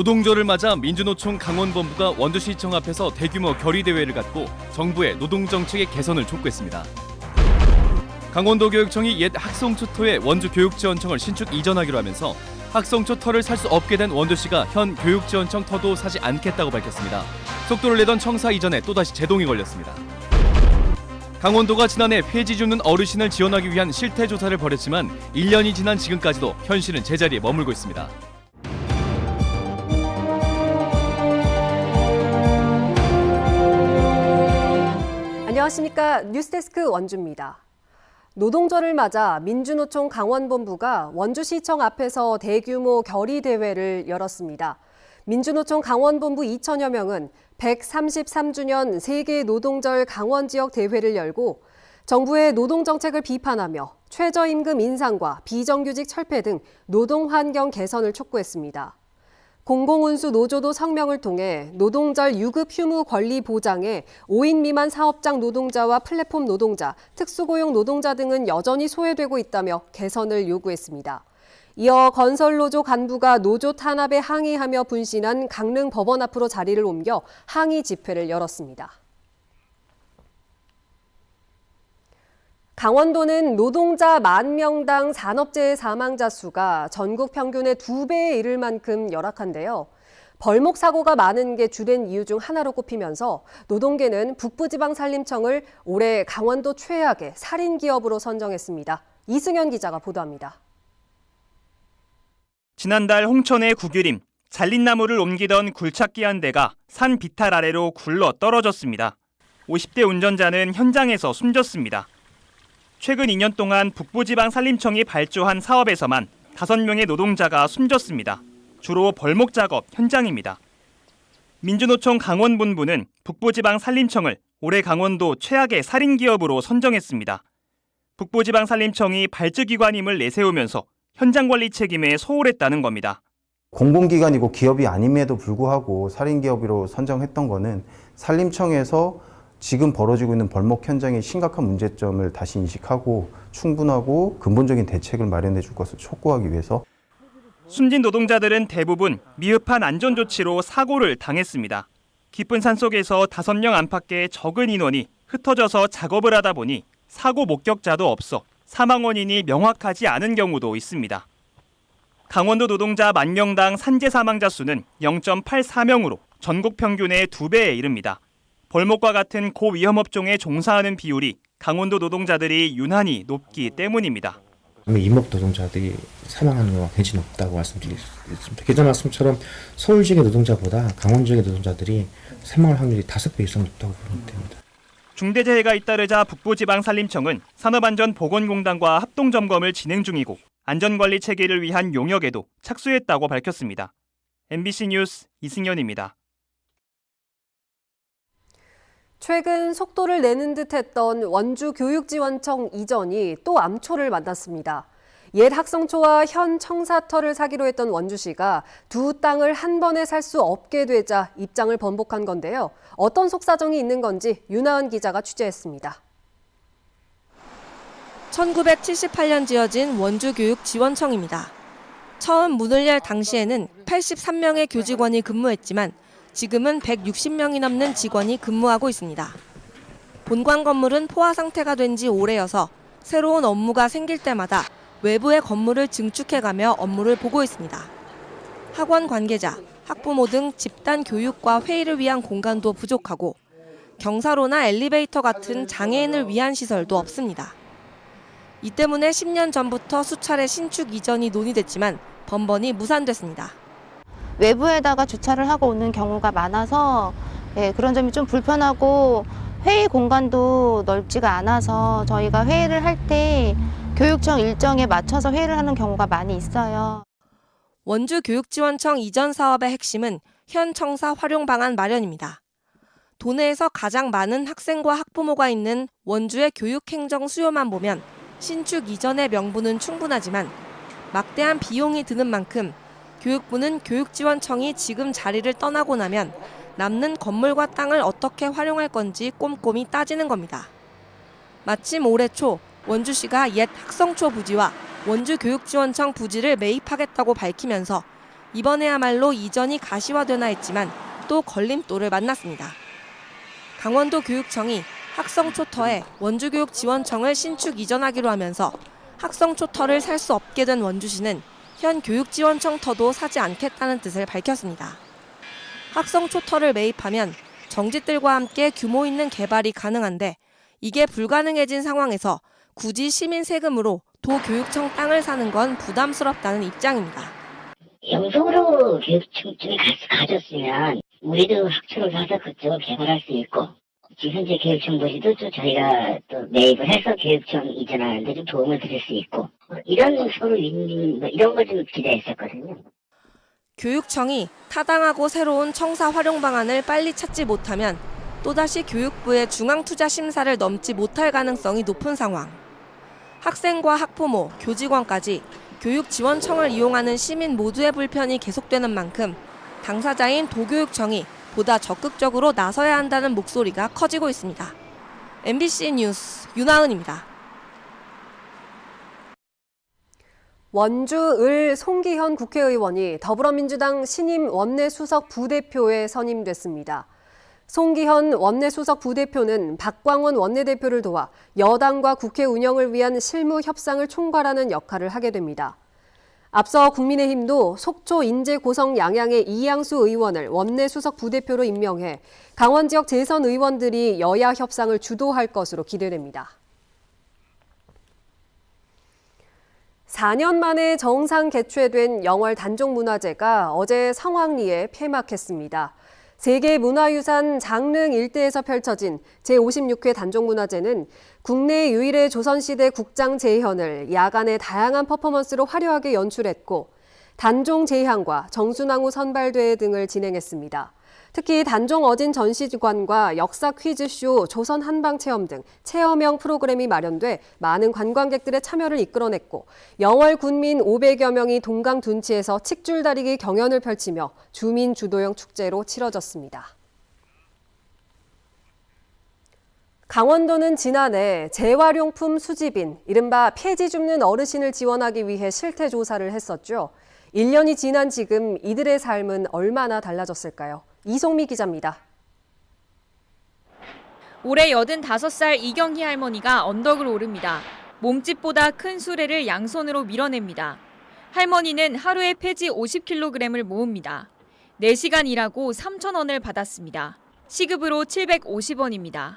노동절을 맞아 민주노총 강원본부가 원주시청 앞에서 대규모 결의대회를 갖고 정부의 노동정책의 개선을 촉구했습니다. 강원도 교육청이 옛 학송초터의 원주 교육지원청을 신축 이전하기로 하면서 학송초터를 살 수 없게 된 원주시가 현 교육지원청 터도 사지 않겠다고 밝혔습니다. 속도를 내던 청사 이전에 또다시 제동이 걸렸습니다. 강원도가 지난해 폐지 주는 어르신을 지원하기 위한 실태 조사를 벌였지만 1년이 지난 지금까지도 현실은 제자리에 머물고 있습니다. 안녕하십니까 뉴스데스크 원주입니다. 노동절을 맞아 민주노총 강원본부가 원주시청 앞에서 대규모 결의 대회를 열었습니다. 민주노총 강원본부 2천여 명은 133주년 세계 노동절 강원 지역 대회를 열고 정부의 노동 정책을 비판하며 최저임금 인상과 비정규직 철폐 등 노동 환경 개선을 촉구했습니다. 공공운수 노조도 성명을 통해 노동절 유급 휴무 권리 보장에 5인 미만 사업장 노동자와 플랫폼 노동자, 특수고용 노동자 등은 여전히 소외되고 있다며 개선을 요구했습니다. 이어 건설노조 간부가 노조 탄압에 항의하며 분신한 강릉 법원 앞으로 자리를 옮겨 항의 집회를 열었습니다. 강원도는 노동자 만 명당 산업재해 사망자 수가 전국 평균의 두 배에 이를 만큼 열악한데요. 벌목 사고가 많은 게 주된 이유 중 하나로 꼽히면서 노동계는 북부지방산림청을 올해 강원도 최악의 살인 기업으로 선정했습니다. 이승현 기자가 보도합니다. 지난달 홍천의 구규림, 잘린 나무를 옮기던 굴착기 한 대가 산 비탈 아래로 굴러 떨어졌습니다. 50대 운전자는 현장에서 숨졌습니다. 최근 2년 동안 북부지방산림청이 발주한 사업에서만 5명의 노동자가 숨졌습니다. 주로 벌목 작업 현장입니다. 민주노총 강원본부는 북부지방산림청을 올해 강원도 최악의 살인 기업으로 선정했습니다. 북부지방산림청이 발주기관임을 내세우면서 현장 관리 책임에 소홀했다는 겁니다. 공공기관이고 기업이 아님에도 불구하고 살인기업으로 선정했던 거는 산림청에서 지금 벌어지고 있는 벌목 현장의 심각한 문제점을 다시 인식하고 충분하고 근본적인 대책을 마련해 줄 것을 촉구하기 위해서 숨진 노동자들은 대부분 미흡한 안전 조치로 사고를 당했습니다. 깊은 산 속에서 5명 안팎의 적은 인원이 흩어져서 작업을 하다 보니 사고 목격자도 없어 사망 원인이 명확하지 않은 경우도 있습니다. 강원도 노동자 만 명당 산재 사망자 수는 0.84명으로 전국 평균의 2배에 이릅니다. 벌목과 같은 고위험 업종에 종사하는 비율이 강원도 노동자들이 유난히 높기 때문입니다. 임업 노동자들이 사망하는 경우가 굉장히 높다고 말씀드리겠습니다. 기존 말씀처럼 서울 지역의 노동자보다 강원 지역의 노동자들이 사망할 확률이 5배 이상 높다고 보면 됩니다. 중대재해가 잇따르자 북부지방산림청은 산업안전보건공단과 합동점검을 진행 중이고 안전관리 체계를 위한 용역에도 착수했다고 밝혔습니다. MBC 뉴스 이승현입니다. 최근 속도를 내는 듯 했던 원주 교육지원청 이전이 또 암초를 만났습니다. 옛 학성초와 현 청사터를 사기로 했던 원주시가 두 땅을 한 번에 살 수 없게 되자 입장을 번복한 건데요. 어떤 속사정이 있는 건지 윤하은 기자가 취재했습니다. 1978년 지어진 원주교육지원청입니다. 처음 문을 열 당시에는 83명의 교직원이 근무했지만 지금은 160명이 넘는 직원이 근무하고 있습니다. 본관 건물은 포화 상태가 된 지 오래여서 새로운 업무가 생길 때마다 외부의 건물을 증축해가며 업무를 보고 있습니다. 학원 관계자, 학부모 등 집단 교육과 회의를 위한 공간도 부족하고 경사로나 엘리베이터 같은 장애인을 위한 시설도 없습니다. 이 때문에 10년 전부터 수차례 신축 이전이 논의됐지만 번번이 무산됐습니다. 외부에다가 주차를 하고 오는 경우가 많아서 예, 그런 점이 좀 불편하고 회의 공간도 넓지가 않아서 저희가 회의를 할 때 교육청 일정에 맞춰서 회의를 하는 경우가 많이 있어요. 원주 교육지원청 이전 사업의 핵심은 현 청사 활용 방안 마련입니다. 도내에서 가장 많은 학생과 학부모가 있는 원주의 교육행정 수요만 보면 신축 이전의 명분은 충분하지만 막대한 비용이 드는 만큼 교육부는 교육지원청이 지금 자리를 떠나고 나면 남는 건물과 땅을 어떻게 활용할 건지 꼼꼼히 따지는 겁니다. 마침 올해 초 원주시가 옛 학성초 부지와 원주교육지원청 부지를 매입하겠다고 밝히면서 이번에야말로 이전이 가시화되나 했지만 또 걸림돌을 만났습니다. 강원도 교육청이 학성초터에 원주교육지원청을 신축 이전하기로 하면서 학성초터를 살 수 없게 된 원주시는 현 교육지원청 터도 사지 않겠다는 뜻을 밝혔습니다. 학성 초터를 매입하면 정짓들과 함께 규모 있는 개발이 가능한데 이게 불가능해진 상황에서 굳이 시민 세금으로 도교육청 땅을 사는 건 부담스럽다는 입장입니다. 영속으로 교육청 쪽에 가- 가졌으면 우리도 학초를 사서 그쪽을 개발할 수 있고 현재 교육청도시도 또 저희가 또 매입을 해서 교육청 이전하는데 좀 도움을 드릴 수 있고 어, 이런 서로 윈윈 뭐 이런 걸 좀 기대했었거든요. 교육청이 타당하고 새로운 청사 활용 방안을 빨리 찾지 못하면 또다시 교육부의 중앙투자 심사를 넘지 못할 가능성이 높은 상황. 학생과 학부모, 교직원까지 교육 지원청을 이용하는 시민 모두의 불편이 계속되는 만큼 당사자인 도교육청이 보다 적극적으로 나서야 한다는 목소리가 커지고 있습니다. MBC 뉴스 윤하은입니다. 원주 을 송기현 국회의원이 더불어민주당 신임 원내수석 부대표에 선임됐습니다. 송기현 원내수석 부대표는 박광원 원내대표를 도와 여당과 국회 운영을 위한 실무 협상을 총괄하는 역할을 하게 됩니다. 앞서 국민의힘도 속초 인제 고성 양양의 이양수 의원을 원내 수석 부대표로 임명해 강원 지역 재선 의원들이 여야 협상을 주도할 것으로 기대됩니다. 4년 만에 정상 개최된 영월 단종문화제가 어제 성황리에 폐막했습니다. 세계 문화유산 장릉 일대에서 펼쳐진 제56회 단종문화제는 국내 유일의 조선시대 국장 재현을 야간의 다양한 퍼포먼스로 화려하게 연출했고 단종 제향과 정순왕후 선발대회 등을 진행했습니다. 특히 단종 어진 전시관과 역사 퀴즈쇼, 조선 한방 체험 등 체험형 프로그램이 마련돼 많은 관광객들의 참여를 이끌어냈고 영월 군민 500여 명이 동강 둔치에서 칡줄다리기 경연을 펼치며 주민 주도형 축제로 치러졌습니다. 강원도는 지난해 재활용품 수집인 이른바 폐지 줍는 어르신을 지원하기 위해 실태 조사를 했었죠. 1년이 지난 지금 이들의 삶은 얼마나 달라졌을까요? 이송미 기자입니다. 올해 85살 이경희 할머니가 언덕을 오릅니다. 몸집보다 큰 수레를 양손으로 밀어냅니다. 할머니는 하루에 폐지 50kg을 모읍니다. 4시간 일하고 3,000원을 받았습니다. 시급으로 750원입니다.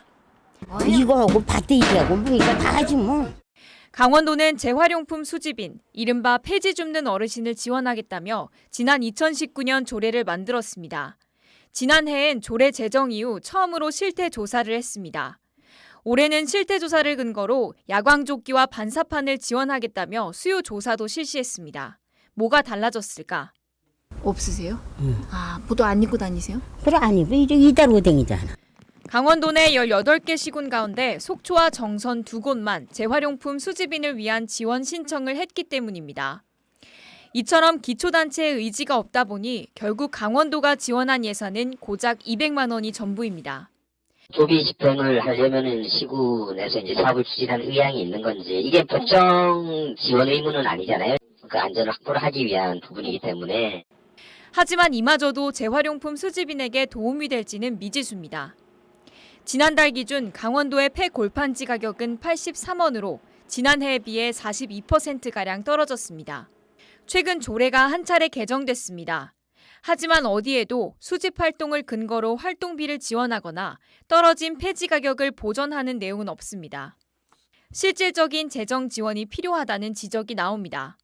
이거 하고 밭대기하고 뭐 이거 다 하지 뭐. 강원도는 재활용품 수집인 이른바 폐지 줍는 어르신을 지원하겠다며 지난 2019년 조례를 만들었습니다. 지난해엔 조례 제정 이후 처음으로 실태 조사를 했습니다. 올해는 실태 조사를 근거로 야광조끼와 반사판을 지원하겠다며 수요 조사도 실시했습니다. 뭐가 달라졌을까? 없으세요? 아, 보도 안 입고 다니세요? 그래 아니 왜 이제 이달고 댕이잖아. 강원도 내 18개 시군 가운데 속초와 정선 두 곳만 재활용품 수집인을 위한 지원 신청을 했기 때문입니다. 이처럼 기초단체의 의지가 없다 보니 결국 강원도가 지원한 예산은 고작 200만 원이 전부입니다. 소비 집행을 하려면은 시군에서 이제 사업을 추진하는 의향이 있는 건지 이게 법정 지원 의무는 아니잖아요. 그 안전을 확보를 하기 위한 부분이기 때문에 하지만 이마저도 재활용품 수집인에게 도움이 될지는 미지수입니다. 지난달 기준 강원도의 폐 골판지 가격은 83원으로 지난해에 비해 42%가량 떨어졌습니다. 최근 조례가 한 차례 개정됐습니다. 하지만 어디에도 수집 활동을 근거로 활동비를 지원하거나 떨어진 폐지 가격을 보전하는 내용은 없습니다. 실질적인 재정 지원이 필요하다는 지적이 나옵니다.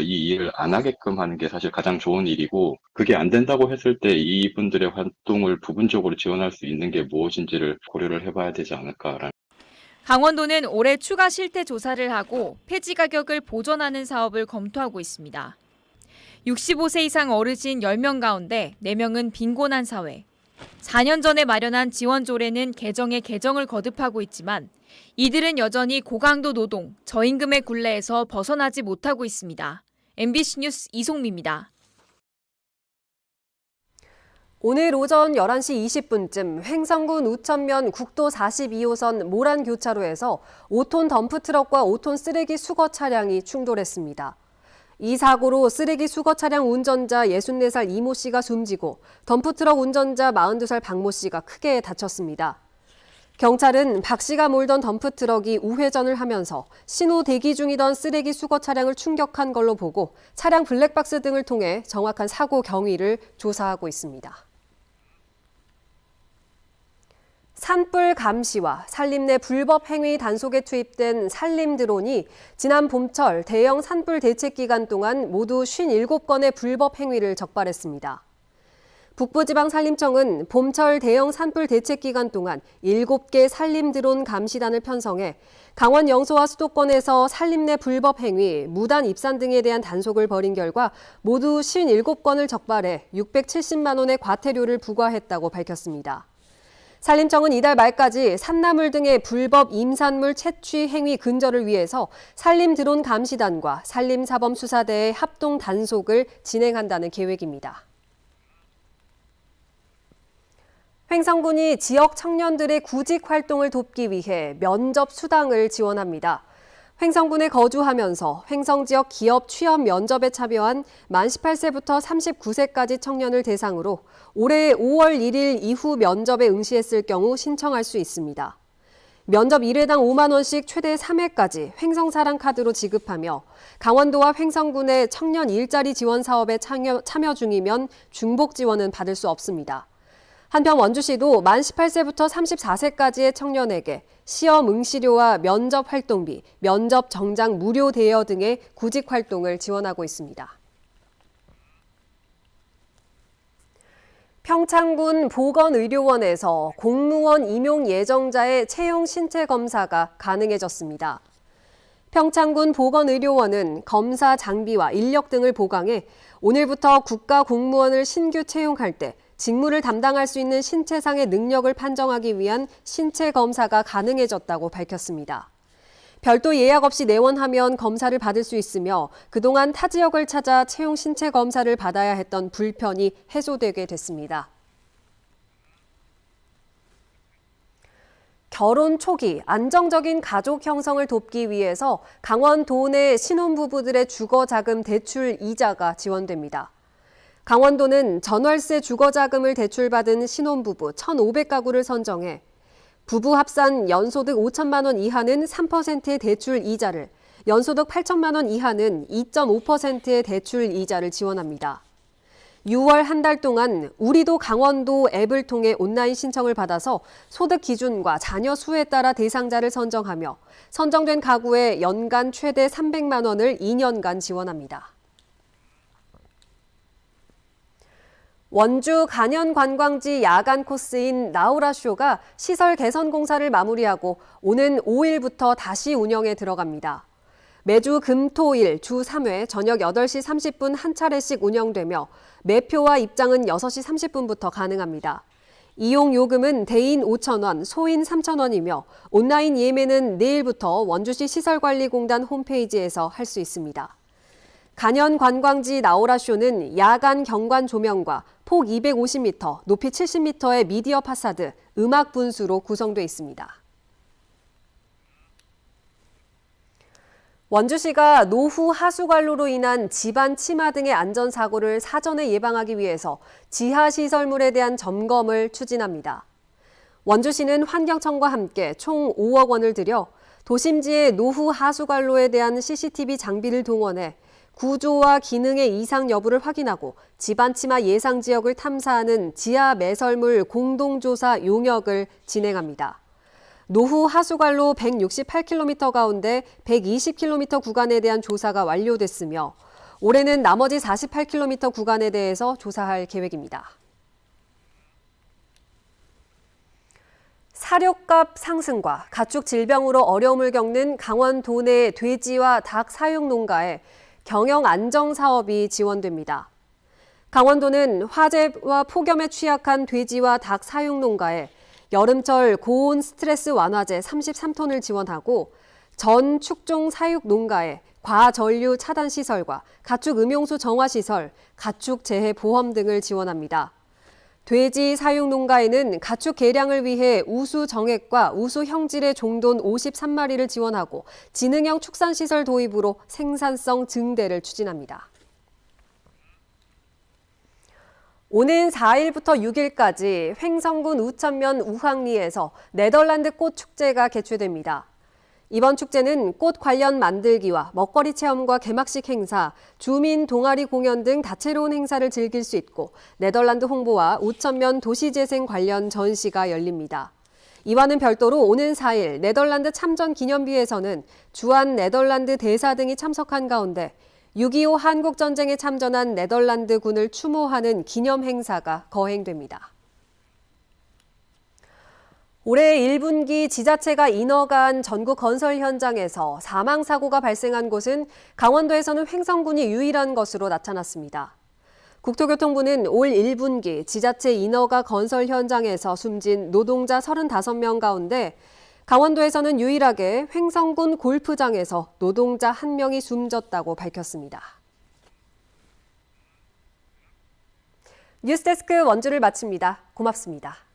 이 일을 안 하게끔 하는 게 사실 가장 좋은 일이고 그게 안 된다고 했을 때 이분들의 활동을 부분적으로 지원할 수 있는 게 무엇인지를 고려를 해봐야 되지 않을까라는 강원도는 올해 추가 실태 조사를 하고 폐지 가격을 보전하는 사업을 검토하고 있습니다. 65세 이상 어르신 10명 가운데 4명은 빈곤한 사회. 4년 전에 마련한 지원 조례는 개정에 개정을 거듭하고 있지만 이들은 여전히 고강도 노동, 저임금의 굴레에서 벗어나지 못하고 있습니다. MBC 뉴스 이송미입니다. 오늘 오전 11시 20분쯤 횡성군 우천면 국도 42호선 모란 교차로에서 5톤 덤프트럭과 5톤 쓰레기 수거 차량이 충돌했습니다. 이 사고로 쓰레기 수거 차량 운전자 64살 이모 씨가 숨지고 덤프트럭 운전자 42살 박모 씨가 크게 다쳤습니다. 경찰은 박 씨가 몰던 덤프트럭이 우회전을 하면서 신호 대기 중이던 쓰레기 수거 차량을 충격한 걸로 보고 차량 블랙박스 등을 통해 정확한 사고 경위를 조사하고 있습니다. 산불 감시와 산림 내 불법 행위 단속에 투입된 산림 드론이 지난 봄철 대형 산불 대책 기간 동안 모두 57건의 불법 행위를 적발했습니다. 북부지방산림청은 봄철 대형 산불 대책 기간 동안 7개 산림 드론 감시단을 편성해 강원 영서와 수도권에서 산림 내 불법 행위, 무단 입산 등에 대한 단속을 벌인 결과 모두 57건을 적발해 670만 원의 과태료를 부과했다고 밝혔습니다. 산림청은 이달 말까지 산나물 등의 불법 임산물 채취 행위 근절을 위해서 산림 드론 감시단과 산림사범수사대의 합동 단속을 진행한다는 계획입니다. 횡성군이 지역 청년들의 구직 활동을 돕기 위해 면접 수당을 지원합니다. 횡성군에 거주하면서 횡성 지역 기업 취업 면접에 참여한 만 18세부터 39세까지 청년을 대상으로 올해 5월 1일 이후 면접에 응시했을 경우 신청할 수 있습니다. 면접 1회당 5만 원씩 최대 3회까지 횡성사랑 카드로 지급하며 강원도와 횡성군의 청년 일자리 지원 사업에 참여, 참여 중이면 중복 지원은 받을 수 없습니다. 한편 원주시도 만 18세부터 34세까지의 청년에게 시험 응시료와 면접 활동비, 면접 정장 무료 대여 등의 구직 활동을 지원하고 있습니다. 평창군 보건의료원에서 공무원 임용 예정자의 채용 신체 검사가 가능해졌습니다. 평창군 보건의료원은 검사 장비와 인력 등을 보강해 오늘부터 국가 공무원을 신규 채용할 때 직무를 담당할 수 있는 신체상의 능력을 판정하기 위한 신체 검사가 가능해졌다고 밝혔습니다. 별도 예약 없이 내원하면 검사를 받을 수 있으며 그동안 타 지역을 찾아 채용 신체 검사를 받아야 했던 불편이 해소되게 됐습니다. 결혼 초기 안정적인 가족 형성을 돕기 위해서 강원 도내 신혼부부들의 주거자금 대출 이자가 지원됩니다. 강원도는 전월세 주거자금을 대출받은 신혼부부 1,500가구를 선정해 부부 합산 연소득 5천만 원 이하는 3%의 대출 이자를, 연소득 8천만 원 이하는 2.5%의 대출 이자를 지원합니다. 6월 한 달 동안 우리도 강원도 앱을 통해 온라인 신청을 받아서 소득 기준과 자녀 수에 따라 대상자를 선정하며 선정된 가구에 연간 최대 300만 원을 2년간 지원합니다. 원주 간현 관광지 야간 코스인 나우라 쇼가 시설 개선 공사를 마무리하고 오는 5일부터 다시 운영에 들어갑니다. 매주 금, 토, 일, 주 3회 저녁 8시 30분 한 차례씩 운영되며 매표와 입장은 6시 30분부터 가능합니다. 이용 요금은 대인 5,000원, 소인 3,000원이며 온라인 예매는 내일부터 원주시 시설관리공단 홈페이지에서 할 수 있습니다. 간현 관광지 나오라 쇼는 야간 경관 조명과 폭 250m, 높이 70m의 미디어 파사드, 음악 분수로 구성되어 있습니다. 원주시가 노후 하수관로로 인한 집안 침하 등의 안전사고를 사전에 예방하기 위해서 지하시설물에 대한 점검을 추진합니다. 원주시는 환경청과 함께 총 5억 원을 들여 도심지의 노후 하수관로에 대한 CCTV 장비를 동원해 구조와 기능의 이상 여부를 확인하고 집안 침하 예상 지역을 탐사하는 지하 매설물 공동조사 용역을 진행합니다. 노후 하수관로 168km 가운데 120km 구간에 대한 조사가 완료됐으며 올해는 나머지 48km 구간에 대해서 조사할 계획입니다. 사료값 상승과 가축 질병으로 어려움을 겪는 강원 도 내 돼지와 닭 사육 농가에 경영 안정 사업이 지원됩니다. 강원도는 화재와 폭염에 취약한 돼지와 닭 사육 농가에 여름철 고온 스트레스 완화제 33톤을 지원하고 전 축종 사육 농가에 과전류 차단 시설과 가축 음용수 정화 시설, 가축 재해 보험 등을 지원합니다. 돼지 사육 농가에는 가축 개량을 위해 우수 정액과 우수 형질의 종돈 53마리를 지원하고 지능형 축산시설 도입으로 생산성 증대를 추진합니다. 오는 4일부터 6일까지 횡성군 우천면 우황리에서 네덜란드 꽃 축제가 개최됩니다. 이번 축제는 꽃 관련 만들기와 먹거리 체험과 개막식 행사, 주민 동아리 공연 등 다채로운 행사를 즐길 수 있고 네덜란드 홍보와 우천면 도시재생 관련 전시가 열립니다. 이와는 별도로 오는 4일 네덜란드 참전 기념비에서는 주한 네덜란드 대사 등이 참석한 가운데 6.25 한국전쟁에 참전한 네덜란드 군을 추모하는 기념 행사가 거행됩니다. 올해 1분기 지자체가 인허가한 전국 건설 현장에서 사망 사고가 발생한 곳은 강원도에서는 횡성군이 유일한 것으로 나타났습니다. 국토교통부는 올 1분기 지자체 인허가 건설 현장에서 숨진 노동자 35명 가운데 강원도에서는 유일하게 횡성군 골프장에서 노동자 1명이 숨졌다고 밝혔습니다. 뉴스데스크 원주를 마칩니다. 고맙습니다.